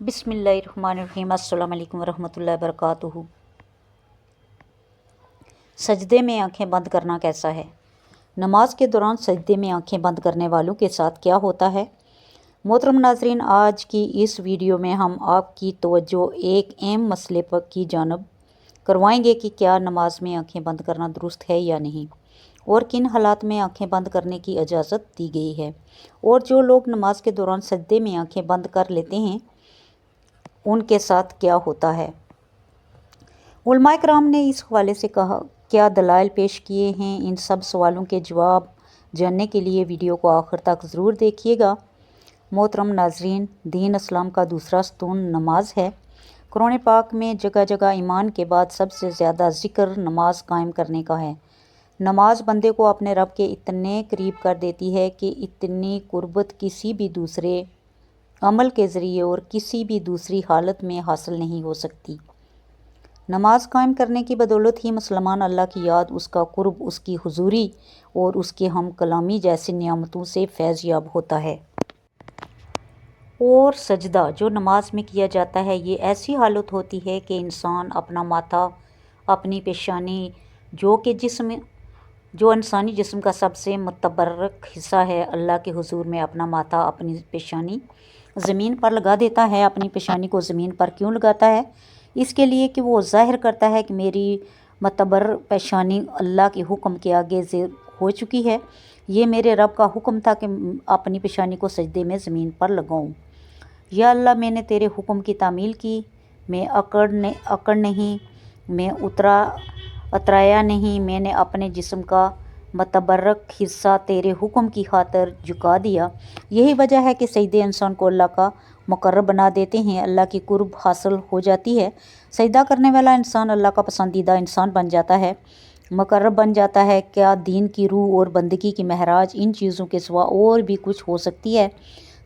بسم اللہ الرحمن الرحیم، السلام علیکم ورحمۃ اللہ وبرکاتہ۔ سجدے میں آنکھیں بند کرنا کیسا ہے؟ نماز کے دوران سجدے میں آنکھیں بند کرنے والوں کے ساتھ کیا ہوتا ہے؟ محترم ناظرین، آج کی اس ویڈیو میں ہم آپ کی توجہ ایک اہم مسئلے پر کی جانب کروائیں گے کہ کیا نماز میں آنکھیں بند کرنا درست ہے یا نہیں، اور کن حالات میں آنکھیں بند کرنے کی اجازت دی گئی ہے۔ اور جو لوگ نماز کے دوران سجدے میں آنکھیں بند کر لیتے ہیں ان کے ساتھ کیا ہوتا ہے۔ علماء کرام نے اس حوالے سے کہا، کیا دلائل پیش کیے ہیں؟ ان سب سوالوں کے جواب جاننے کے لیے ویڈیو کو آخر تک ضرور دیکھیے گا۔ محترم ناظرین، دین اسلام کا دوسرا ستون نماز ہے۔ قرآن پاک میں جگہ جگہ ایمان کے بعد سب سے زیادہ ذکر نماز قائم کرنے کا ہے۔ نماز بندے کو اپنے رب کے اتنے قریب کر دیتی ہے کہ اتنی قربت کسی بھی دوسرے عمل کے ذریعے اور کسی بھی دوسری حالت میں حاصل نہیں ہو سکتی۔ نماز قائم کرنے کی بدولت ہی مسلمان اللہ کی یاد، اس کا قرب، اس کی حضوری اور اس کے ہم کلامی جیسی نعمتوں سے فیض یاب ہوتا ہے۔ اور سجدہ، جو نماز میں کیا جاتا ہے، یہ ایسی حالت ہوتی ہے کہ انسان اپنا ماتھا، اپنی پیشانی، جو کہ جسم، جو انسانی جسم کا سب سے متبرک حصہ ہے، اللہ کے حضور میں اپنا ماتھا، اپنی پیشانی زمین پر لگا دیتا ہے، اپنی پیشانی کو زمین پر کیوں لگاتا ہے؟ اس کے لیے کہ وہ ظاہر کرتا ہے کہ میری متبر پیشانی اللہ کے حکم کے آگے زیر ہو چکی ہے۔ یہ میرے رب کا حکم تھا کہ اپنی پیشانی کو سجدے میں زمین پر لگاؤں۔ یا اللہ، میں نے تیرے حکم کی تعمیل کی، میں اکڑ نے، اکڑ نہیں، میں اترا، اترایا نہیں، میں نے اپنے جسم کا متبرک حصہ تیرے حکم کی خاطر جھکا دیا۔ یہی وجہ ہے کہ سجدے انسان کو اللہ کا مقرر بنا دیتے ہیں، اللہ کی قرب حاصل ہو جاتی ہے۔ سجدہ کرنے والا انسان اللہ کا پسندیدہ انسان بن جاتا ہے۔ مقرر بن جاتا ہے۔ کیا دین کی روح اور بندگی کی مہراج ان چیزوں کے سوا اور بھی کچھ ہو سکتی ہے؟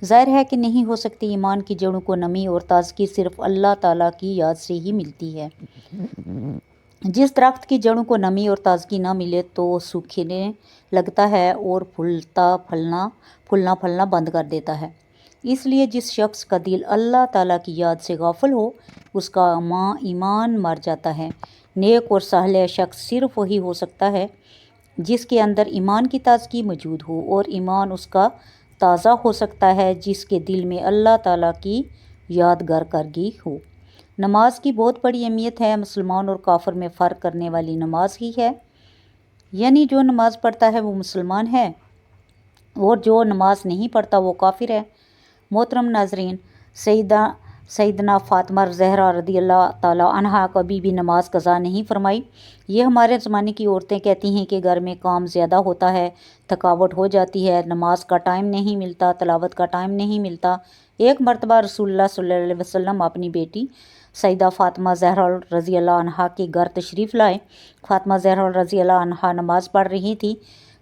ظاہر ہے کہ نہیں ہو سکتی۔ ایمان کی جڑوں کو نمی اور تازگی صرف اللہ تعالیٰ کی یاد سے ہی ملتی ہے۔ جس درخت کی جڑوں کو نمی اور تازگی نہ ملے تو سوکھنے لگتا ہے اور پھولتا پھلنا، پھولنا پھلنا بند کر دیتا ہے۔ اس لیے جس شخص کا دل اللہ تعالیٰ کی یاد سے غافل ہو، اس کا ماں ایمان مر جاتا ہے۔ نیک اور سہل شخص صرف وہی ہو سکتا ہے جس کے اندر ایمان کی تازگی موجود ہو اور ایمان اس کا تازہ ہو سکتا ہے جس کے دل میں اللہ تعالیٰ کی یادگار کرگی ہو۔ نماز کی بہت بڑی اہمیت ہے، مسلمان اور کافر میں فرق کرنے والی نماز ہی ہے۔ یعنی جو نماز پڑھتا ہے وہ مسلمان ہے، اور جو نماز نہیں پڑھتا وہ کافر ہے۔ محترم ناظرین، سیدہ، سیدنا فاطمہ زہرا رضی اللہ تعالیٰ عنہ کبھی بھی نماز قضا نہیں فرمائی۔ یہ ہمارے زمانے کی عورتیں کہتی ہیں کہ گھر میں کام زیادہ ہوتا ہے، تھکاوٹ ہو جاتی ہے، نماز کا ٹائم نہیں ملتا، تلاوت کا ٹائم نہیں ملتا۔ ایک مرتبہ رسول اللہ صلی اللہ علیہ وسلم اپنی بیٹی سیدہ فاطمہ زہرا رضی اللہ عنہ کے گھر تشریف لائے۔ فاطمہ زہرا رضی اللہ عنہ نماز پڑھ رہی تھی۔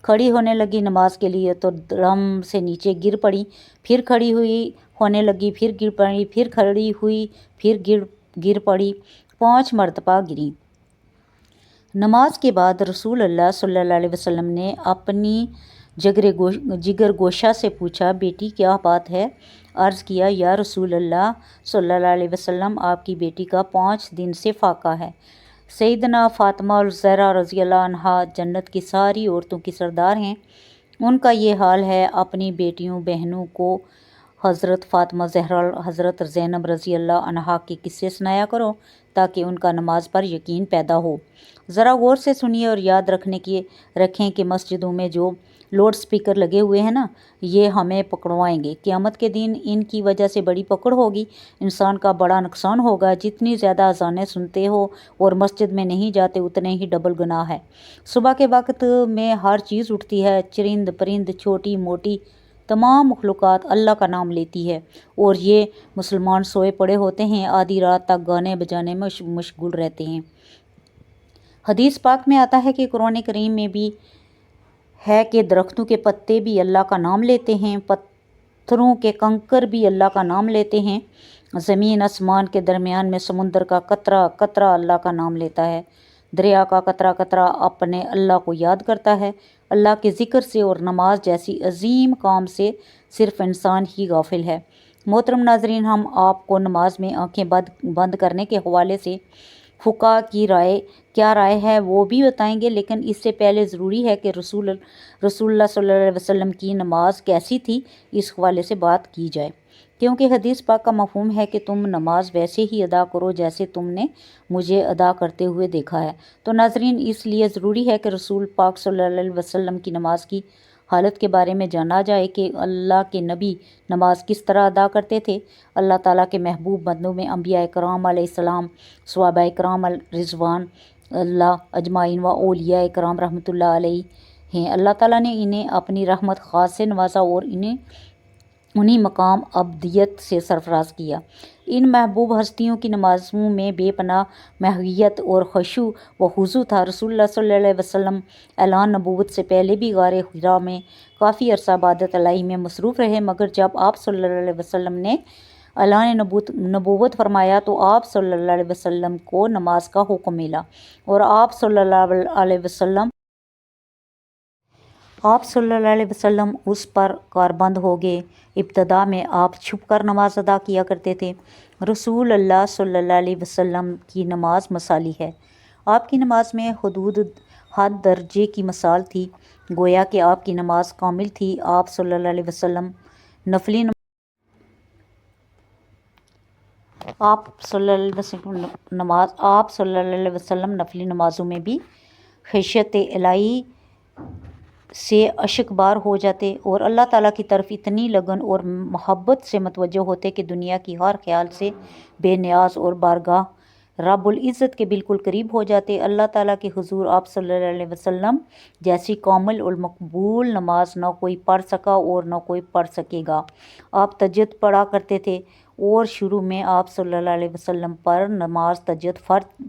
کھڑی ہونے لگی نماز کے لیے تو درم سے نیچے گر پڑی، پھر کھڑی ہوئی ہونے لگی، پھر گر پڑی، پھر کھڑی ہوئی، پھر گر گر پڑی، پانچ مرتبہ گری۔ نماز کے بعد رسول اللہ صلی اللہ علیہ وسلم نے اپنی جگر گوش جگر گوشہ سے پوچھا، بیٹی کیا بات ہے؟ عرض کیا، یا رسول اللہ صلی اللہ علیہ وسلم، آپ کی بیٹی کا پانچ دن سے فاقہ ہے۔ سیدنا فاطمہ الزہرا رضی اللہ عنہ جنت کی ساری عورتوں کی سردار ہیں۔ ان کا یہ حال ہے، اپنی بیٹیوں، بہنوں کو حضرت فاطمہ زہرا، حضرت زینب رضی اللہ عنہ کے قصے سنایا کرو تاکہ ان کا نماز پر یقین پیدا ہو۔ ذرا غور سے سنیے اور یاد رکھنے کی، رکھیں کہ مسجدوں میں جو لوڈ سپیکر لگے ہوئے ہیں نا، یہ ہمیں پکڑوائیں گے۔ قیامت کے دن ان کی وجہ سے بڑی پکڑ ہوگی۔ انسان کا بڑا نقصان ہوگا۔ جتنی زیادہ اذانیں سنتے ہو اور مسجد میں نہیں جاتے، اتنے ہی ڈبل گناہ ہے۔ صبح کے وقت میں ہر چیز اٹھتی ہے، چرند پرند، چھوٹی، موٹی، تمام مخلوقات اللہ کا نام لیتی ہے۔ اور یہ مسلمان سوئے پڑے ہوتے ہیں، آدھی رات تک گانے بجانے میں مشغول رہتے ہیں۔ حدیث پاک میں آتا ہے کہ قرآن کریم میں بھی ہے کہ درختوں کے پتے بھی اللہ کا نام لیتے ہیں، پتھروں کے کنکر بھی اللہ کا نام لیتے ہیں۔ زمین آسمان کے درمیان میں سمندر کا قطرہ قطرہ اللہ کا نام لیتا ہے۔ دریا کا قطرہ قطرہ اپنے اللہ کو یاد کرتا ہے۔ اللہ کے ذکر سے اور نماز جیسی عظیم کام سے صرف انسان ہی غافل ہے۔ محترم ناظرین، ہم آپ کو نماز میں آنکھیں بند کرنے کے حوالے سے فقہ کی رائے، کیا رائے ہے وہ بھی بتائیں گے، لیکن اس سے پہلے ضروری ہے کہ رسول رسول اللہ صلی اللہ علیہ وسلم کی نماز کیسی تھی، اس حوالے سے بات کی جائے۔ کیونکہ حدیث پاک کا مفہوم ہے کہ تم نماز ویسے ہی ادا کرو جیسے تم نے مجھے ادا کرتے ہوئے دیکھا ہے۔ تو ناظرین، اس لیے ضروری ہے کہ رسول پاک صلی اللہ علیہ وسلم کی نماز کی حالت کے بارے میں جانا جائے کہ اللہ کے نبی نماز کس طرح ادا کرتے تھے۔ اللہ تعالیٰ کے محبوب بندوں میں انبیاء کرام علیہ السلام، صحابہ کرام الرضوان، اللہ اجمعین و اولیاء کرام رحمۃ اللہ علیہ ہیں۔ اللہ تعالیٰ نے انہیں اپنی رحمت خاص سے نوازا اور انہیں انہی مقام ابدیت سے سرفراز کیا۔ ان محبوب ہستیوں کی نمازوں میں بے پناہ، محویت اور خشو و خضو تھا۔ رسول اللہ صلی اللہ علیہ وسلم اعلان نبوت سے پہلے بھی غار حرا میں کافی عرصہ عبادت الہی میں مصروف رہے، مگر جب آپ صلی اللہ علیہ وسلم نے اعلان نبوت نبوت فرمایا تو آپ صلی اللہ علیہ وسلم کو نماز کا حکم ملا اور آپ صلی اللہ علیہ وسلم آپ صلی اللہ علیہ وسلم اس پر کاربند ہو گئے۔ ابتدا میں آپ چھپ کر نماز ادا کیا کرتے تھے۔ رسول اللہ صلی اللہ علیہ وسلم کی نماز مثالی ہے۔ آپ کی نماز میں حدود حد درجے کی مثال تھی۔ گویا کہ آپ کی نماز کامل تھی۔ آپ صلی اللہ علیہ وسلم نفلی نماز آپ صلی اللہ علیہ وسلم نماز آپ صلی اللہ علیہ وسلم نفلی نمازوں میں بھی خیشت الہی سے اشک بار ہو جاتے اور اللہ تعالیٰ کی طرف اتنی لگن اور محبت سے متوجہ ہوتے کہ دنیا کی ہر خیال سے بے نیاز اور بارگاہ رب العزت کے بالکل قریب ہو جاتے۔ اللہ تعالیٰ کے حضور آپ صلی اللہ علیہ وسلم جیسی کامل اور مقبول نماز نہ کوئی پڑھ سکا اور نہ کوئی پڑھ سکے گا۔ آپ تجد پڑھا کرتے تھے اور شروع میں آپ صلی اللہ علیہ وسلم پر نماز تجد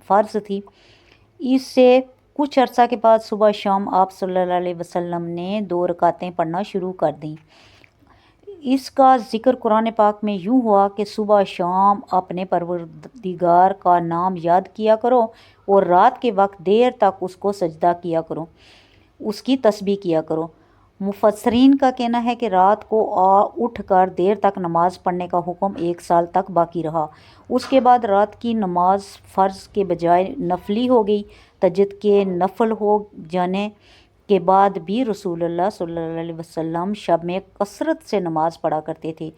فرض تھی۔ اس سے کچھ عرصہ کے بعد صبح شام آپ صلی اللہ علیہ وسلم نے دو رکعتیں پڑھنا شروع کر دیں۔ اس کا ذکر قرآن پاک میں یوں ہوا کہ صبح شام اپنے پروردگار کا نام یاد کیا کرو اور رات کے وقت دیر تک اس کو سجدہ کیا کرو، اس کی تسبیح کیا کرو۔ مفسرین کا کہنا ہے کہ رات کو آ اٹھ کر دیر تک نماز پڑھنے کا حکم ایک سال تک باقی رہا۔ اس کے بعد رات کی نماز فرض کے بجائے نفلی ہو گئی۔ تجد کے نفل ہو جانے کے بعد بھی رسول اللہ صلی اللہ علیہ وسلم شب میں کثرت سے نماز پڑھا کرتے تھے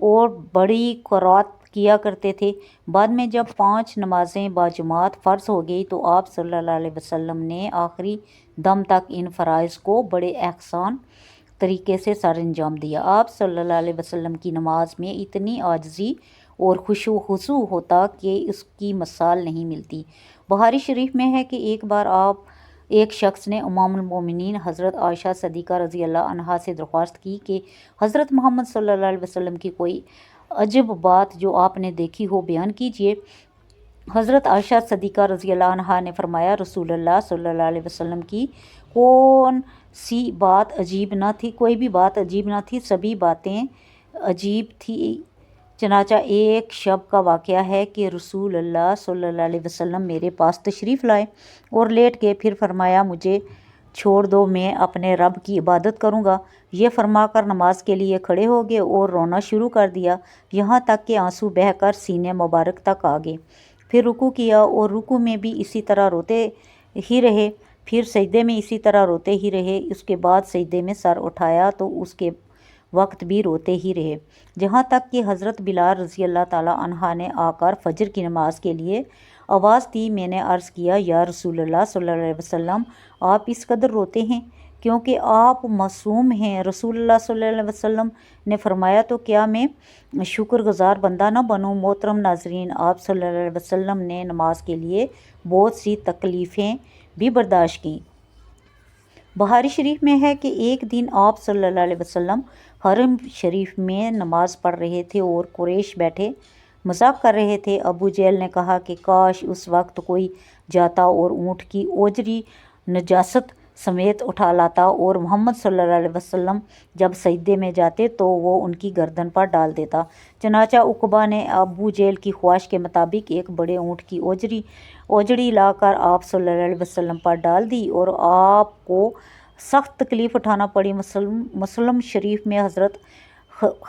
اور بڑی قرات کیا کرتے تھے۔ بعد میں جب پانچ نمازیں باجماعت فرض ہو گئی تو آپ صلی اللہ علیہ وسلم نے آخری دم تک ان فرائض کو بڑے احسان طریقے سے سر انجام دیا۔ آپ صلی اللہ علیہ وسلم کی نماز میں اتنی عاجزی اور خوشو خصو ہوتا کہ اس کی مثال نہیں ملتی۔ بہاری شریف میں ہے کہ ایک بار آپ، ایک شخص نے امام المومنین حضرت عائشہ صدیقہ رضی اللہ عنہا سے درخواست کی کہ حضرت محمد صلی اللہ علیہ وسلم کی کوئی عجب بات جو آپ نے دیکھی ہو بیان کیجیے حضرت عائشہ صدیقہ رضی اللہ عنہا نے فرمایا، رسول اللہ صلی اللہ علیہ وسلم کی کون سی بات عجیب نہ تھی، کوئی بھی بات عجیب نہ تھی، سبھی باتیں عجیب تھی۔ چنانچہ ایک شب کا واقعہ ہے کہ رسول اللہ صلی اللہ علیہ وسلم میرے پاس تشریف لائے اور لیٹ کے پھر فرمایا، مجھے چھوڑ دو، میں اپنے رب کی عبادت کروں گا۔ یہ فرما کر نماز کے لیے کھڑے ہو گئے اور رونا شروع کر دیا۔ یہاں تک کہ آنسو بہہ کر سینے مبارک تک آ گئے۔ پھر رکو کیا اور رکو میں بھی اسی طرح روتے ہی رہے۔ پھر سجدے میں اسی طرح روتے ہی رہے۔ اس کے بعد سجدے میں سر اٹھایا تو اس کے وقت بھی روتے ہی رہے۔ جہاں تک کہ حضرت بلال رضی اللہ تعالیٰ عنہ نے آ کر فجر کی نماز کے لیے آواز دی، میں نے عرض کیا، یا رسول اللہ صلی اللہ علیہ وسلم، آپ اس قدر روتے ہیں؟ کیونکہ آپ معصوم ہیں۔ رسول اللہ صلی اللہ علیہ وسلم نے فرمایا، تو کیا میں شکر گزار بندہ نہ بنوں؟ محترم ناظرین، آپ صلی اللہ علیہ وسلم نے نماز کے لیے بہت سی تکلیفیں بھی برداشت کیں۔ بہاری شریف میں ہے کہ ایک دن آپ صلی اللہ علیہ وسلم حرم شریف میں نماز پڑھ رہے تھے اور قریش بیٹھے مذاق کر رہے تھے۔ ابو جیل نے کہا کہ کاش اس وقت کوئی جاتا اور اونٹ کی اوجری نجاست سمیت اٹھا لاتا اور محمد صلی اللہ علیہ وسلم جب سجدے میں جاتے تو وہ ان کی گردن پر ڈال دیتا۔ چنانچہ اقبا نے ابو جیل کی خواہش کے مطابق ایک بڑے اونٹ کی اوجری اوجڑی لا کر آپ صلی اللہ علیہ وسلم پر ڈال دی اور آپ کو سخت تکلیف اٹھانا پڑی۔ مسلم مسلم شریف میں حضرت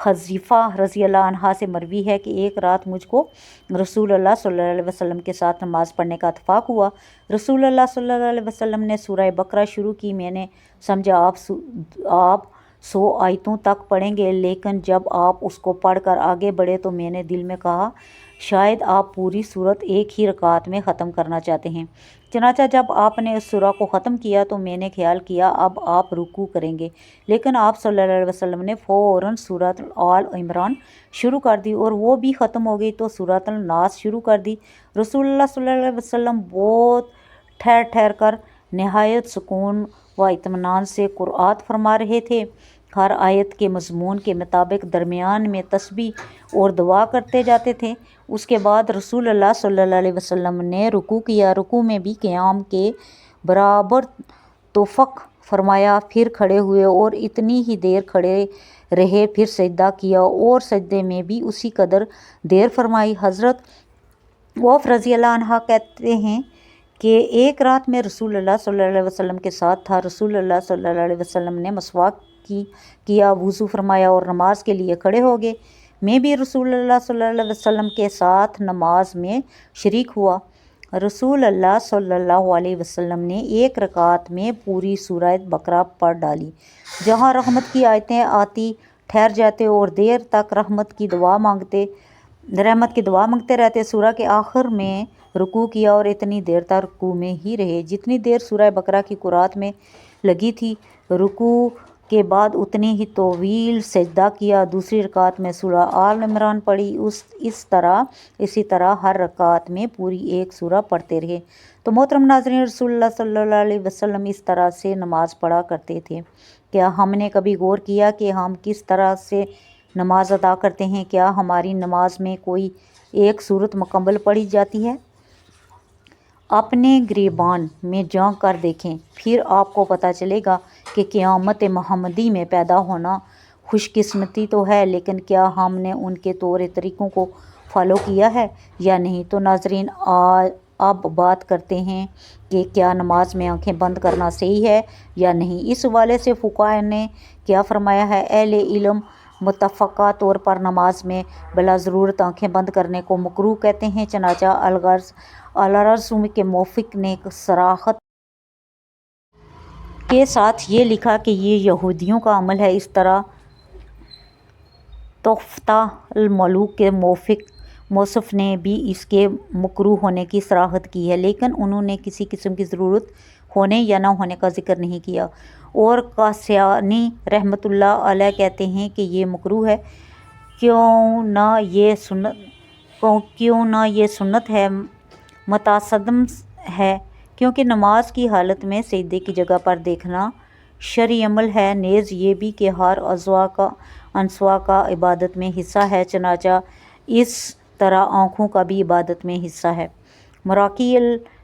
حذیفہ رضی اللہ عنہ سے مروی ہے کہ ایک رات مجھ کو رسول اللہ صلی اللہ علیہ وسلم کے ساتھ نماز پڑھنے کا اتفاق ہوا۔ رسول اللہ صلی اللہ علیہ وسلم نے سورہ بقرہ شروع کی۔ میں نے سمجھا، آپ آپ سو آیتوں تک پڑھیں گے، لیکن جب آپ اس کو پڑھ کر آگے بڑھے تو میں نے دل میں کہا شاید آپ پوری صورت ایک ہی رکعت میں ختم کرنا چاہتے ہیں۔ چنانچہ جب آپ نے اس سورہ کو ختم کیا تو میں نے خیال کیا اب آپ رکو کریں گے۔ لیکن آپ صلی اللہ علیہ وسلم نے فوراً صورت آل عمران شروع کر دی اور وہ بھی ختم ہو گئی تو صورت الناس شروع کر دی۔ رسول اللہ صلی اللہ علیہ وسلم بہت ٹھہر ٹھہر کر نہایت سکون و اطمینان سے قرآت فرما رہے تھے۔ ہر آیت کے مضمون کے مطابق درمیان میں تسبیح اور دعا کرتے جاتے تھے۔ اس کے بعد رسول اللہ صلی اللہ علیہ وسلم نے رکو کیا۔ رکو میں بھی قیام کے برابر توفق فرمایا۔ پھر کھڑے ہوئے اور اتنی ہی دیر کھڑے رہے۔ پھر سجدہ کیا اور سجدے میں بھی اسی قدر دیر فرمائی۔ حضرت وف رضی اللہ عنہ کہتے ہیں کہ ایک رات میں رسول اللہ صلی اللہ علیہ وسلم کے ساتھ تھا۔ رسول اللہ صلی اللہ علیہ وسلم نے مسواک کی کیا وضو فرمایا اور نماز کے لیے کھڑے ہو گئے۔ میں بھی رسول اللہ صلی اللہ علیہ وسلم کے ساتھ نماز میں شریک ہوا۔ رسول اللہ صلی اللہ علیہ وسلم نے ایک رکعت میں پوری سورہ بقرہ پڑھ ڈالی، جہاں رحمت کی آیتیں آتی، ٹھہر جاتے اور دیر تک رحمت کی دعا مانگتے، رحمت کی دعا مانگتے رہتے۔ سورہ کے آخر میں رکوع کیا اور اتنی دیر تک رکوع میں ہی رہے۔ جتنی دیر سورہ بقرہ کی قرآت میں لگی تھی، رکوع کے بعد اتنی ہی طویل سجدہ کیا، دوسری رکعت میں سورہ آل عمران پڑھی، اس اس طرح، اسی طرح ہر رکعت میں پوری ایک سورہ پڑھتے رہے۔ تو محترم ناظرین، رسول اللہ صلی اللہ علیہ وسلم اس طرح سے نماز پڑھا کرتے تھے۔ کیا ہم نے کبھی غور کیا کہ ہم کس طرح سے نماز ادا کرتے ہیں؟ کیا ہماری نماز میں کوئی ایک صورت مکمل پڑھی جاتی ہے؟ اپنے گریبان میں جان کر دیکھیں، پھر آپ کو پتہ چلے گا کہ قیامت محمدی میں پیدا ہونا خوش قسمتی تو ہے، لیکن کیا ہم نے ان کے طور طریقوں کو فالو کیا ہے؟ یا نہیں؟ تو ناظرین اب بات کرتے ہیں کہ کیا نماز میں آنکھیں بند کرنا صحیح ہے یا نہیں؟ اس حوالے سے فقہ نے کیا فرمایا ہے؟ اہل علم متفقہ طور پر نماز میں بلا ضرورت آنکھیں بند کرنے کو مکروح کہتے ہیں۔ چنانچہ الغرض الرسوم کے موفق نے سراحت کے ساتھ یہ لکھا کہ یہ یہودیوں کا عمل ہے۔ اس طرح تحفہ الملوک کے موفق موصف نے بھی اس کے مکروح ہونے کی صراحت کی ہے۔ لیکن انہوں نے کسی قسم کی ضرورت ہونے یا نہ ہونے کا ذکر نہیں کیا۔ اور قاسیانی رحمۃ اللہ علیہ کہتے ہیں کہ یہ مکروح ہے۔ کیوں نہ یہ سنت کیوں نہ یہ سنت ہے متصدم ہے۔ کیونکہ نماز کی حالت میں سجدے کی جگہ پر دیکھنا شرعی عمل ہے۔ نیز یہ بھی کہ ہر ازوا کا انسوا کا عبادت میں حصہ ہے۔ چنانچہ اس طرح آنکھوں کا بھی عبادت میں حصہ ہے۔ مراقی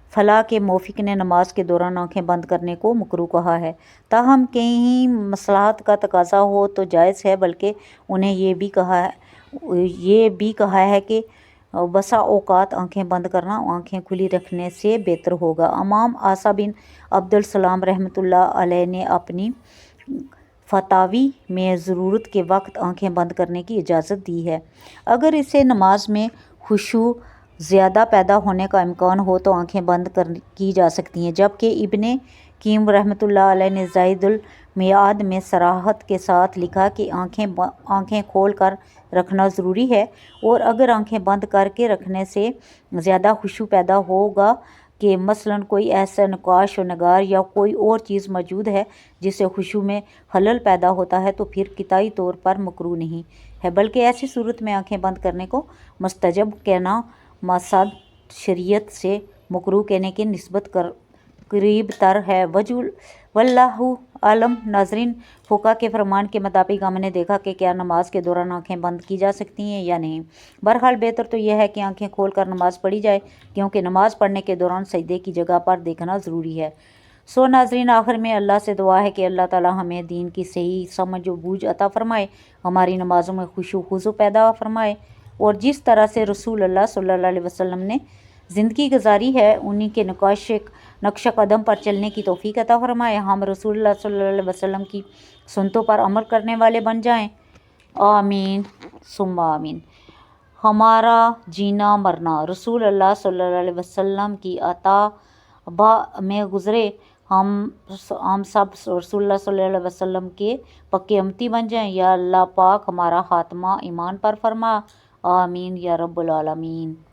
الفلاح کے موفق نے نماز کے دوران آنکھیں بند کرنے کو مکرو کہا ہے۔ تاہم، کہیں مصلاحت کا تقاضا ہو تو جائز ہے، بلکہ انہیں یہ بھی کہا ہے، یہ بھی کہا ہے کہ بسا اوقات آنکھیں بند کرنا آنکھیں کھلی رکھنے سے بہتر ہوگا۔ امام آسا بن عبد السلام رحمۃ اللہ علیہ نے اپنی فتاوی میں ضرورت کے وقت آنکھیں بند کرنے کی اجازت دی ہے۔ اگر اسے نماز میں خوشو زیادہ پیدا ہونے کا امکان ہو تو آنکھیں بند کر کی جا سکتی ہیں۔ جبکہ ابن کیم رحمۃ اللہ علیہ نے زائد المیعاد میں سراحت کے ساتھ لکھا کہ آنکھیں آنکھیں کھول کر رکھنا ضروری ہے اور اگر آنکھیں بند کر کے رکھنے سے زیادہ خوشو پیدا ہوگا کہ مثلاً کوئی ایسا نقاش و نگار یا کوئی اور چیز موجود ہے جس سے خوشو میں خلل پیدا ہوتا ہے تو پھر کتائی طور پر مکرو نہیں ہے۔ بلکہ ایسی صورت میں آنکھیں بند کرنے کو مستجب کہنا مساد شریعت سے مکرو کہنے کی نسبت کر قریب تر ہے۔ وجو واللہ عالم ناظرین، فقہ کے فرمان کے مطابق ہم نے دیکھا کہ کیا نماز کے دوران آنکھیں بند کی جا سکتی ہیں یا نہیں۔ بہرحال بہتر تو یہ ہے کہ آنکھیں کھول کر نماز پڑھی جائے، کیونکہ نماز پڑھنے کے دوران سجدے کی جگہ پر دیکھنا ضروری ہے۔ سو ناظرین، آخر میں اللہ سے دعا ہے کہ اللہ تعالی ہمیں دین کی صحیح سمجھ و بوجھ عطا فرمائے، ہماری نمازوں میں خوش و خضو پیدا فرمائے۔ اور جس طرح سے رسول اللہ صلی اللہ علیہ وسلم نے زندگی گزاری ہے، انہی کے نقاش نقش قدم پر چلنے کی توفیق عطا فرمائے۔ ہم رسول اللہ صلی اللہ علیہ وسلم کی سنتوں پر عمل کرنے والے بن جائیں۔ آمین۔ ثم آمین۔ ہمارا جینا مرنا۔ رسول اللہ صلی اللہ علیہ وسلم کی اتباع میں گزرے۔ ہم ہم سب رسول اللہ صلی اللہ علیہ وسلم کے پکے امتی بن جائیں۔ یا اللہ پاک ہمارا خاتمہ ایمان پر فرما۔ آمین یا رب العالمین۔